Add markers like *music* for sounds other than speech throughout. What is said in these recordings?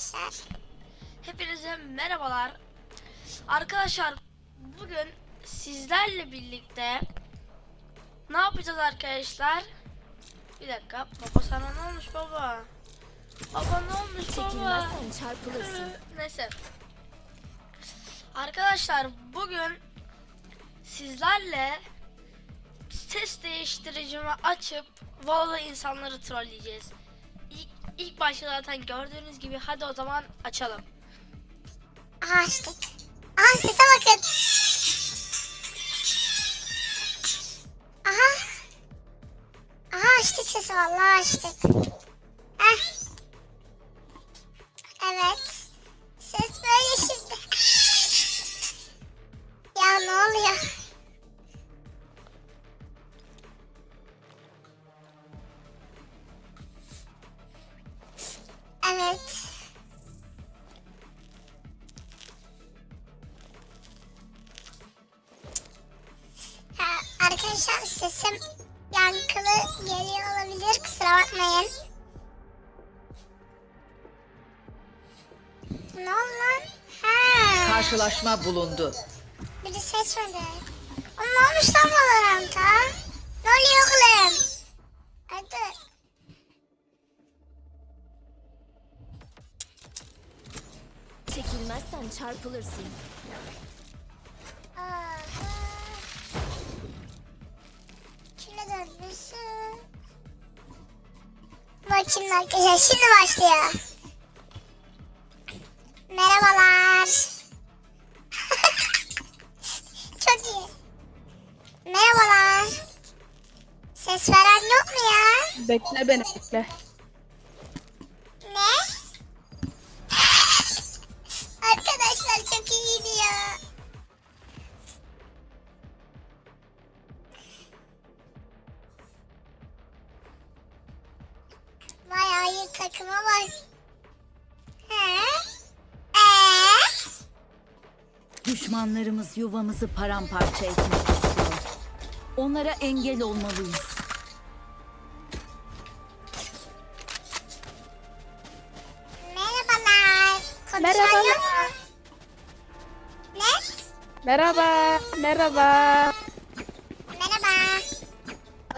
arkadaşlar. Hepinize merhabalar. Arkadaşlar bugün sizlerle birlikte ne yapacağız arkadaşlar? Bir dakika. Baba sana ne olmuş baba? Baba ne olmuş baba? Çekilmezsen çarpılırsın. Neyse. Arkadaşlar bugün sizlerle ses değiştiricimi açıp Valla insanları trolleyeceğiz. İlk, başta zaten gördüğünüz gibi hadi o zaman açalım. Açtık. Aha sese bakın. Aha. Aha açtık sesi vallahi açtık. Ne oldu lan? Ha. Karşılaşma bulundu. Biri seçmedi. Ama ne olmuş lan Valorant'a? Ne oluyor oğlum? Dur. Çekilmezsen çarpılırsın. Aha. Kime dönmüşsün? Bakayım arkadaşlar şimdi başlıyor. Merhabalar. *laughs* Çok iyi. Merhabalar. Ses veren yok mu ya? Bekle beni bekle. Düşmanlarımız yuvamızı paramparça etmek istiyor. Onlara engel olmalıyız. Merhabalar. Konuşan Merhabalar. yok mu? Ne? Merhaba, merhaba, Merhaba.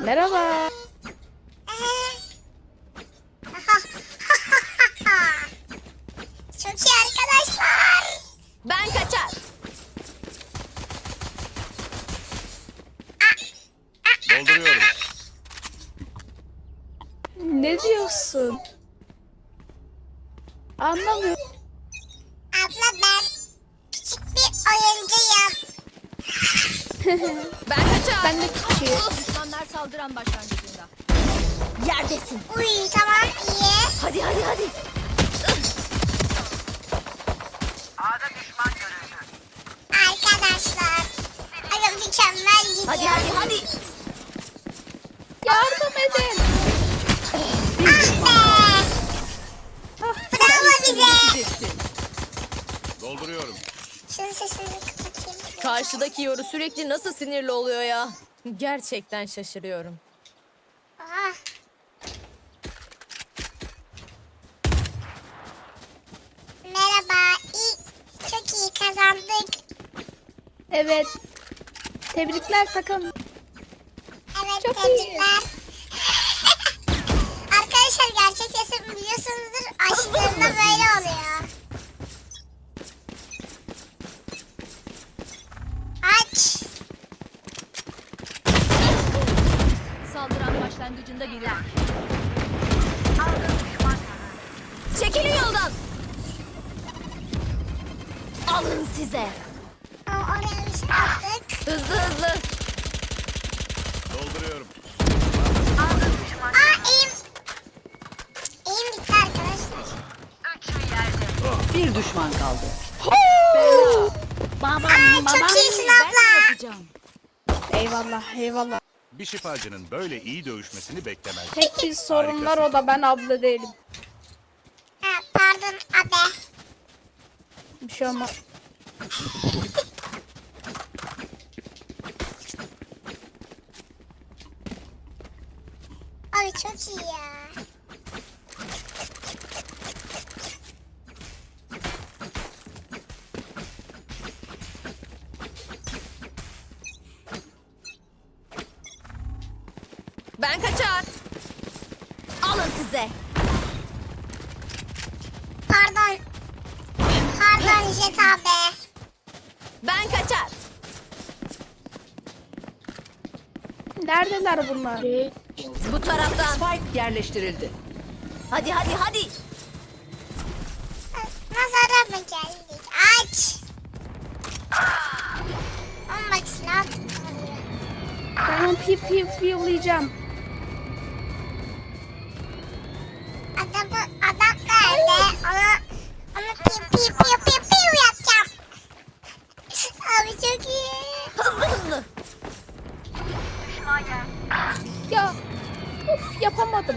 merhaba. Sesini kapatayım. Karşıdaki yoru sürekli nasıl sinirli oluyor ya? Gerçekten şaşırıyorum. Aha. Merhaba. İyi, çok iyi kazandık. Evet. Tebrikler takım. Evet Çok iyi. tebrikler. Eyvallah, eyvallah. Bir şifacının böyle iyi dövüşmesini beklemez. Tek bir sorun var o da ben abla değilim. Ha, pardon abi. Bir şey olmaz. Abi çok iyi ya. Pardon. Pardon Jet abi. Ben kaçar. Neredeler bunlar? Bu taraftan. Spike yerleştirildi. Hadi hadi hadi. Nazara mı geldik? Aç. Ama bak silah tutuyor. Ben onu piu Ya of yapamadım.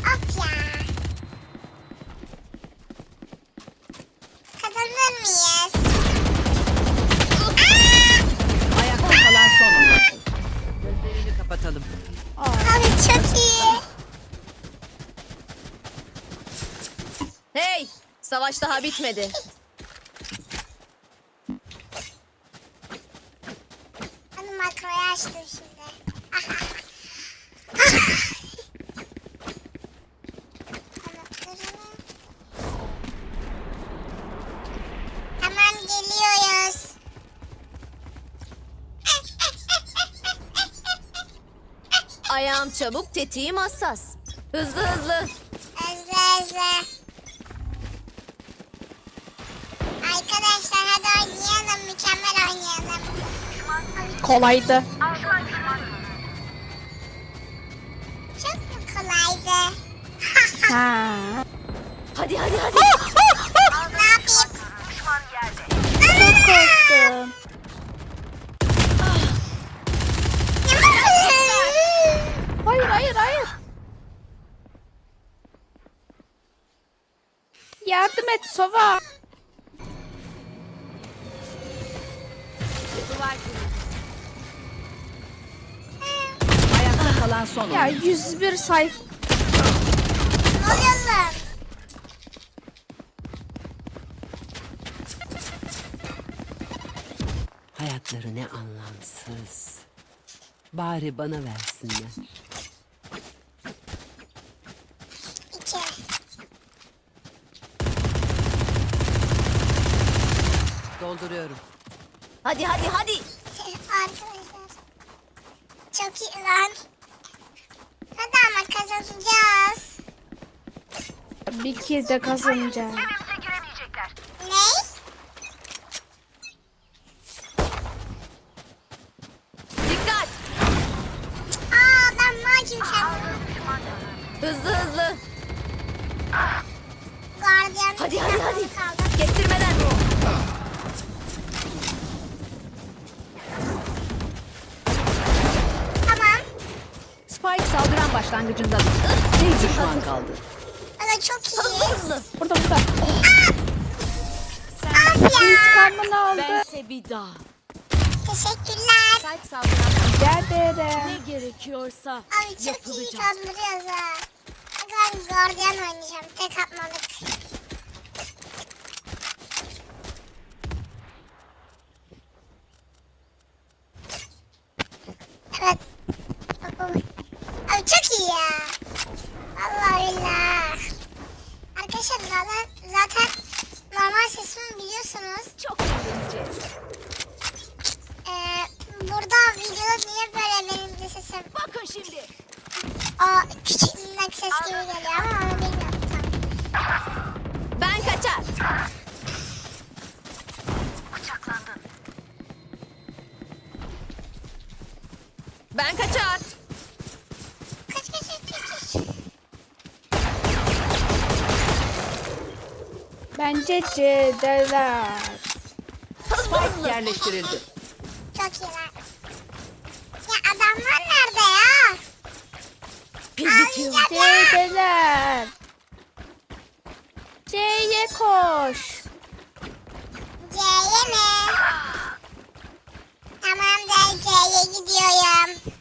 Of ya. Kazanır mıyız? Ayakta kalan son oyuncu. Gözlerini kapatalım. Abi çok iyi. Hey, savaş daha bitmedi. Ayağım çabuk, tetiğim hassas. Hızlı hızlı. Hızlı hızlı. Arkadaşlar hadi oynayalım. Mükemmel oynayalım. Kolaydı. Yardım et Sova. Ayakta kalan son Ya oyuncu. 101 sayfa. Oğlum. Hayatları ne anlamsız. Bari bana versinler. İki. Dolduruyorum. Hadi hadi hadi. Arkadaşlar. Çok iyi lan. Hadi ama kazanacağız. Bir kez de kazanacağım. Ne? Dikkat. Aa ben macim Hızlı hızlı. Gardiyan. Hadi hadi hadi. Kestirmeden. Saldıran başlangıcında bir düşman kaldı. Da çok iyi. Hızlı hızlı. Burada burada. Ah ya. İntikamını aldı. Bense bir daha. Teşekkürler. Kalp saldıran Rica ederim. gerekiyorsa. Abi çok iyi kandırıyoruz ha. Ben gardiyan oynayacağım. Tek atmalık. Evet. Abi çok iyi ya. Allah billah. Arkadaşlar zaten, zaten normal sesimi biliyorsunuz. Çok eğleneceğiz. Ee, burada videoda niye Bence C'deler. Hızlı hızlı. Yerleştirildi. Çok iyiler. Ya adamlar nerede ya? Pil bitiyor. C'deler. C'ye koş. C'ye mi? Tamamdır C'ye gidiyorum.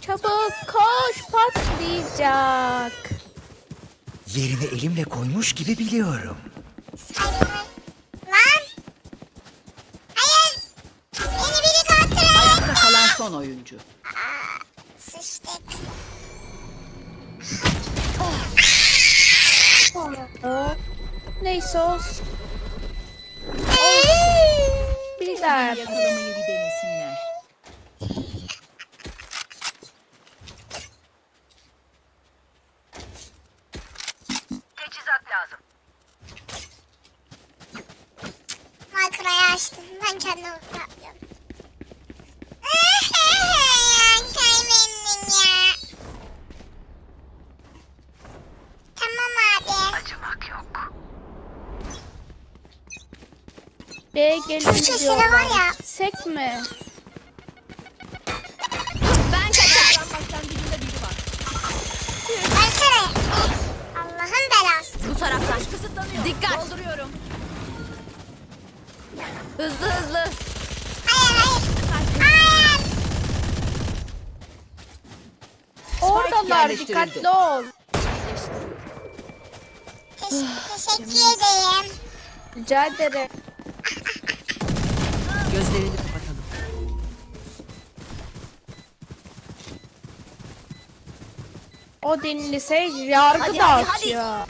Çabuk koş patlayacak. Yerini elimle koymuş gibi biliyorum. Son oyuncu. Sıçtık. Neyse olsun. Bir daha yapalım. Yakalamayı bir denesinler. Makroyu açtım. Ben kendim yapıyorum. Kaybettin ya. Tamam abi. Gelin sesleri diyorlar. var ya. Sek mi? Versene. Allah'ın belası. Bu taraftan. Kısıtlanıyor. Dikkat. Dolduruyorum. Hızlı hızlı. Hayır hayır. Hayır. Oradalar dikkatli ol. Teş- teşekkür ederim. Rica ederim. O dinlise yargı Hadi, hadi, hadi. dağıtıyor.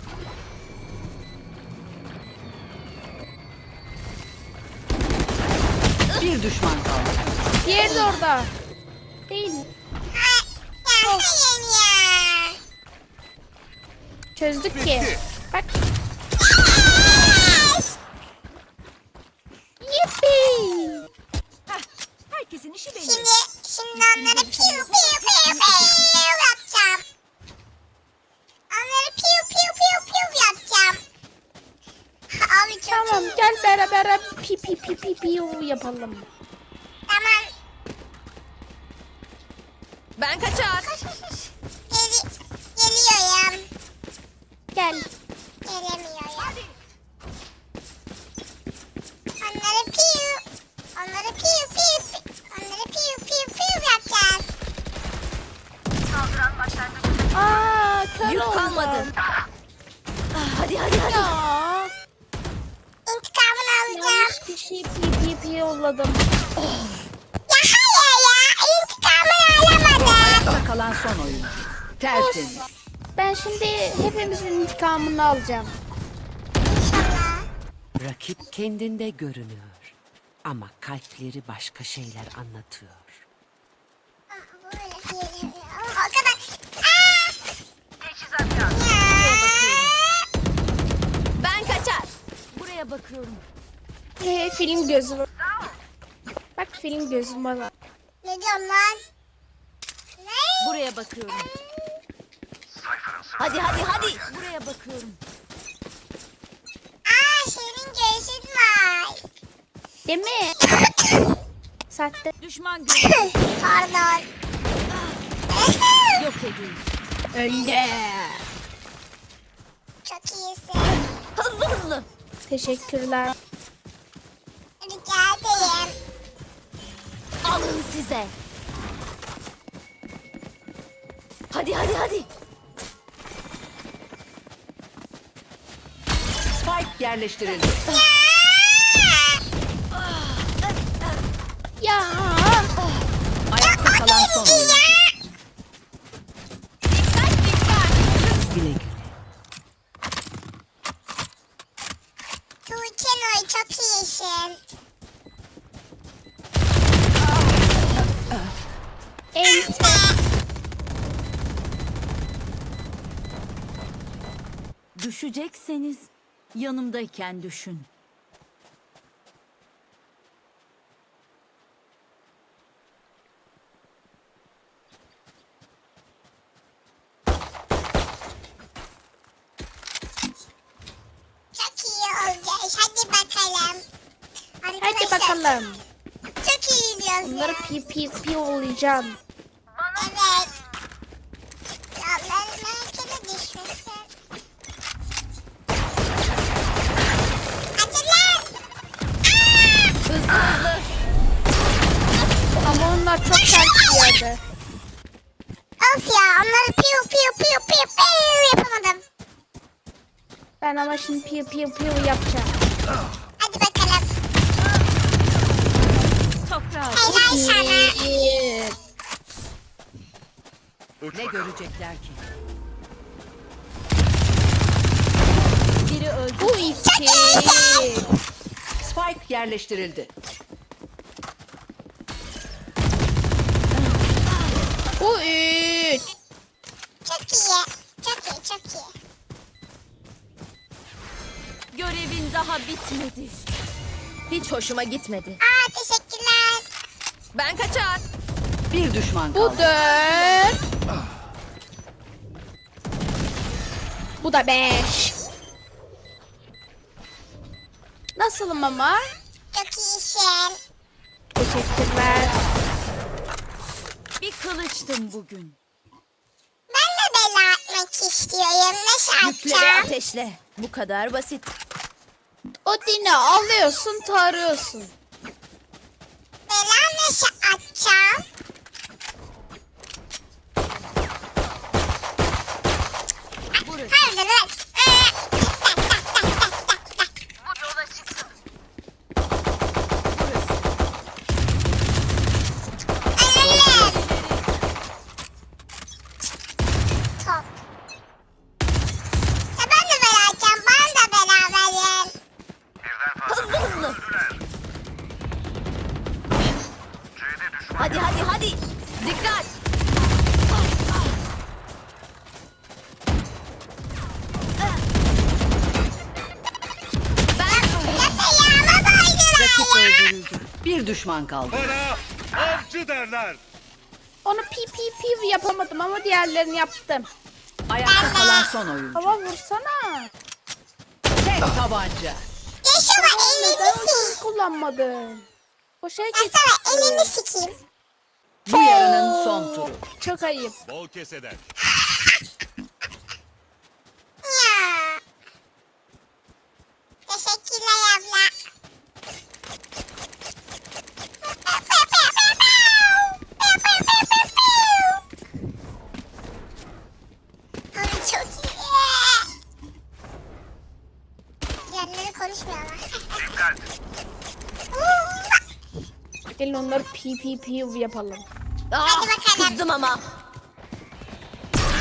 Bir düşman kaldı. Diğeri de orada. Değil mi? Çözdük ki. Bitti. Bak. Pi yapalım. Tamam. Ben kaçar. Geli geliyorum. Gel. Gelemiyorum. Onları piu. Onları piu piu piu. Onları piu piu piu yapacağız. Aa kör Yük oldu. kalmadı. Ah, Hadi hadi hadi. Ya. Bir şey pi pi pi yolladım. Ya hayır ya. İntikamını alamadım. Kalan son oyuncu. Tertemiz. Ben şimdi hepimizin intikamını alacağım. İnşallah. Rakip kendinde görünüyor. Ama kalpleri başka şeyler anlatıyor. Böyle geliyor. O kadar. Aa! Ben kaçar. Buraya bakıyorum. He, film gözüm. Bak film gözüm bana. Ne diyorsun lan? Ne? Buraya bakıyorum. Hadi hadi hadi. Buraya bakıyorum. Aa senin gözün var. Değil mi? Sahte. Düşman görüldü. *laughs* Pardon. Yok edildi. Önde. Çok iyisin. Hızlı hızlı. Teşekkürler. Size. Hadi hadi hadi. Spike yerleştirildi. Ya. Ayakta kalan son oyuncu. Düşecekseniz yanımdayken düşün. Çok iyi olacak. Hadi bakalım. Hadi Arkadaşlar, bakalım. Çok iyi diyorsun. Bunları pi pi pi yollayacağım. şimdi piyo piyo piyo yapacağım. Hadi bakalım. Toprağı. Helal sana. Ne görecekler ki? Biri öldü. Bu iki. Spike yerleştirildi. Bitmedi. Hiç hoşuma gitmedi. Aa teşekkürler. Ben kaçar. Bir düşman Bu kaldı. dört. Bu da beş. Nasılım ama? Çok iyisin. Teşekkürler. Bir kılıçtım bugün. Ben de bela atmak istiyorum. Nasıl Yükleri atacağım? ateşle. Bu kadar basit. O dini alıyorsun tarıyorsun. Bela nasıl atacağım? Düşman kaldı. Bana avcı derler. Onu pi pi pi yapamadım ama diğerlerini yaptım. Ayakta kalan son oyuncu. Hava vursana. Tek tabanca. Yaşama elini sil. kullanmadın? Boşa git. Yaşama elini sikeyim. Bu yarının son turu. Çok ayıp. Bol keseden. Ya. Teşekkürler abla. Ay çok iyi. Diğerleri konuşmuyorlar. Pi pi yapalım. Ah, Hadi bakalım. kızdım ama.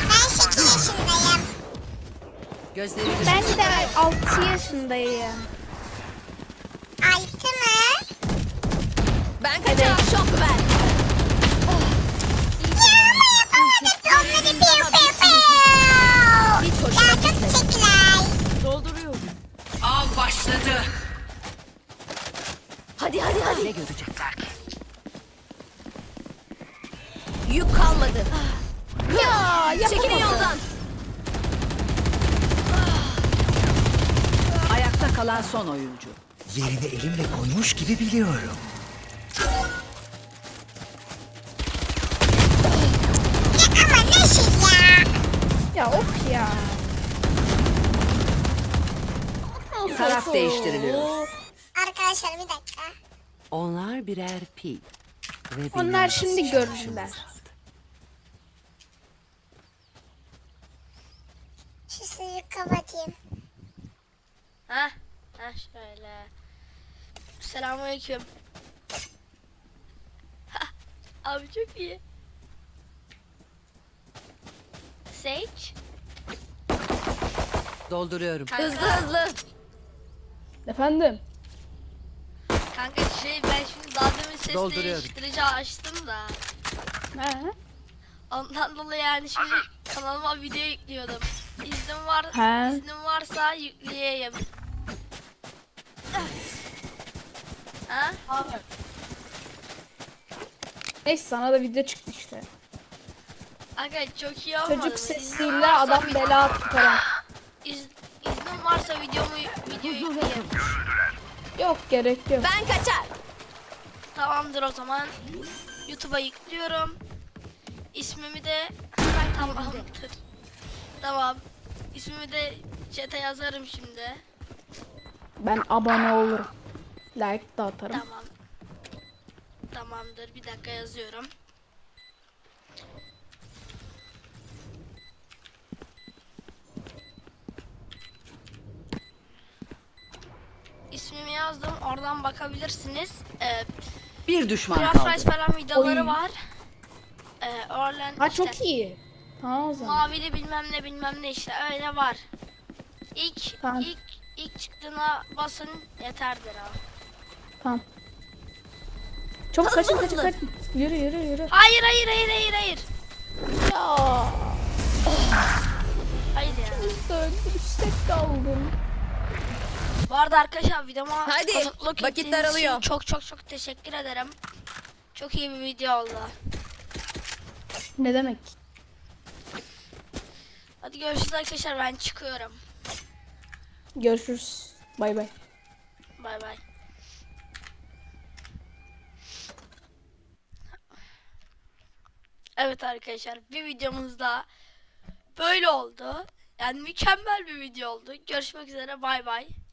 Ben 8 yaşındayım. Gözlerini Ben de 6 yaşındayım. Altı mı? Ben kaçar. Şok ver. Son oyuncu. Yerini elimle koymuş gibi biliyorum. Ya ama nasıl ya? Ya of ya. Taraf değiştiriliyor. Arkadaşlar bir dakika. Onlar birer pi. Ve Onlar şimdi azaldı. Şu suyu kapatayım. Ha? Ha şöyle. Selamünaleyküm. Ha, Abi çok iyi. Sage. Dolduruyorum. Kanka, Hızlı hızlı. Efendim? kanka şey ben şimdi daha demin ses Dolduruyorum. değiştirici açtım da. He? Ondan dolayı yani şimdi kanalıma video yüklüyordum. İznim var, He. iznim varsa yükleyeyim. Ha? Neyse sana da video çıktı işte. Aga çok iyi olmadı. Çocuk mı? sesiyle İznim varsa adam vid- bela tutar. İz, iznim varsa videomu video yükleyeyim. Yok gerek yok. Ben kaçar. Tamamdır o zaman. YouTube'a yüklüyorum. İsmimi de tamamdır. Tamam. İsmimi de chat'e yazarım şimdi. Ben abone olurum. Like da atarım. Tamam. Tamamdır. Bir dakika yazıyorum. İsmimi yazdım. Oradan bakabilirsiniz. Ee, Bir düşman Craft kaldı. Rice falan videoları Oy. var. Ee, Orlen Ha işte çok iyi. Tamam o zaman. Mavili bilmem ne bilmem ne işte öyle var. İlk Tamam. ilk çıktığına basın yeterdir ha. Tamam. Çabuk Hızlı kaçın kaçın hızlı. kaçın. Yürü yürü yürü. Hayır hayır hayır hayır hayır. Ya. Hayır ya. Üstte kaldım. Bu arada arkadaşlar videoma Hadi, konuklık vakit daralıyor. Çok çok çok teşekkür ederim. Çok iyi bir video oldu. Ne demek? Hadi görüşürüz arkadaşlar ben çıkıyorum. Görüşürüz. Bay bay. Bay bay. Evet arkadaşlar bir videomuz daha böyle oldu. Yani mükemmel bir video oldu. Görüşmek üzere bay bay.